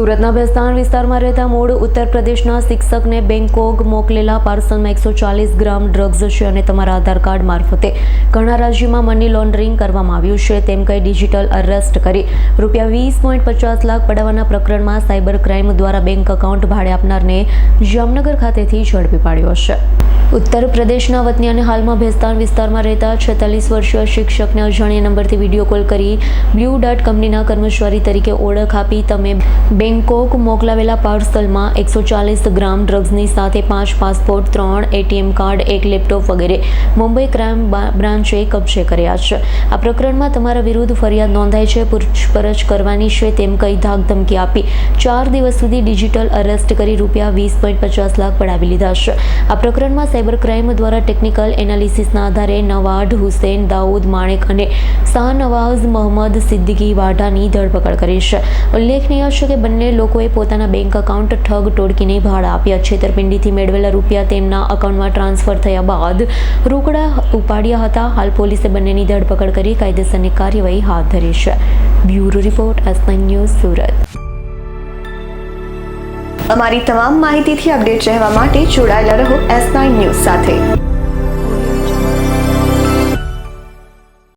સુરતના ભેસ્તાન વિસ્તારમાં રહેતા મૂળ ઉત્તર પ્રદેશના શિક્ષકને બેંકોક મોકલેલા પાર્સલમાં એકસો ચાલીસ ગ્રામ ડ્રગ્સ છે અને તમારા આધાર કાર્ડ મારફતે ઘણા રાજ્યોમાં મની લોન્ડરિંગ કરવામાં આવ્યું છે. તેમ કહી ડિજિટલ અરેસ્ટ કરી રૂપિયા વીસ પોઈન્ટ પચાસ લાખ પડાવવાના પ્રકરણમાં સાયબર ક્રાઇમ દ્વારા બેંક એકાઉન્ટ ભાડે આપનારને જામનગર ખાતેથી ઝડપી પાડ્યો છે. ઉત્તર પ્રદેશના વતની અને હાલમાં ભેસ્તાન વિસ્તારમાં રહેતા છેતાલીસ વર્ષીય શિક્ષકને અજાણ્યા નંબરથી વીડિયો કોલ કરી બ્લુ ડાર્ટ કંપનીના કર્મચારી તરીકે ઓળખ આપી તમે બેંકોક મોકલાવેલા પાર્સલમાં એકસો ચાલીસ ગ્રામ ડ્રગ્સની સાથે પાંચ પાસપોર્ટ, ત્રણ એટીએમ કાર્ડ, એક લેપટોપ વગેરે મુંબઈ ક્રાઇમ બ્રાન્ચે કબજે કર્યા છે. આ પ્રકરણમાં તમારા વિરુદ્ધ ફરિયાદ નોંધાઈ છે, પૂછપરછ કરવાની છે તેમ કહી ધાક ધમકી આપી. ચાર દિવસ સુધી ડિજિટલ અરેસ્ટ કરી રૂપિયા વીસ પોઈન્ટ પચાસ લાખ પડાવી લીધા છે. આ પ્રકરણમાં સાયબર ક્રાઇમ દ્વારા ટેકનિકલ એનાલિસિસના આધારે નવાડ હુસેન દાઉદ માણેક અને શાહનવાઝ મોહમ્મદ સિદ્દીકી વાઢાની ધરપકડ કરી છે. ઉલ્લેખનીય છે કે બંને લોકોએ પોતાના બેંક એકાઉન્ટ ઠગ ટોળકીને ભાડા આપ્યા. છેતરપિંડીથી મેળવેલા રૂપિયા તેમના એકાઉન્ટમાં ટ્રાન્સફર થયા બાદ રોકડા ઉપાડ્યા હતા. હાલ પોલીસે બંનેની ધરપકડ કરી કાયદેસરની કાર્યવાહી હાથ ધરી છે. Bureau report, S news, Surat. અમારી તમામ માહિતીથી અપડેટ રહેવા માટે જોડાયેલા રહો એસ નાઇન ન્યૂઝ સાથે.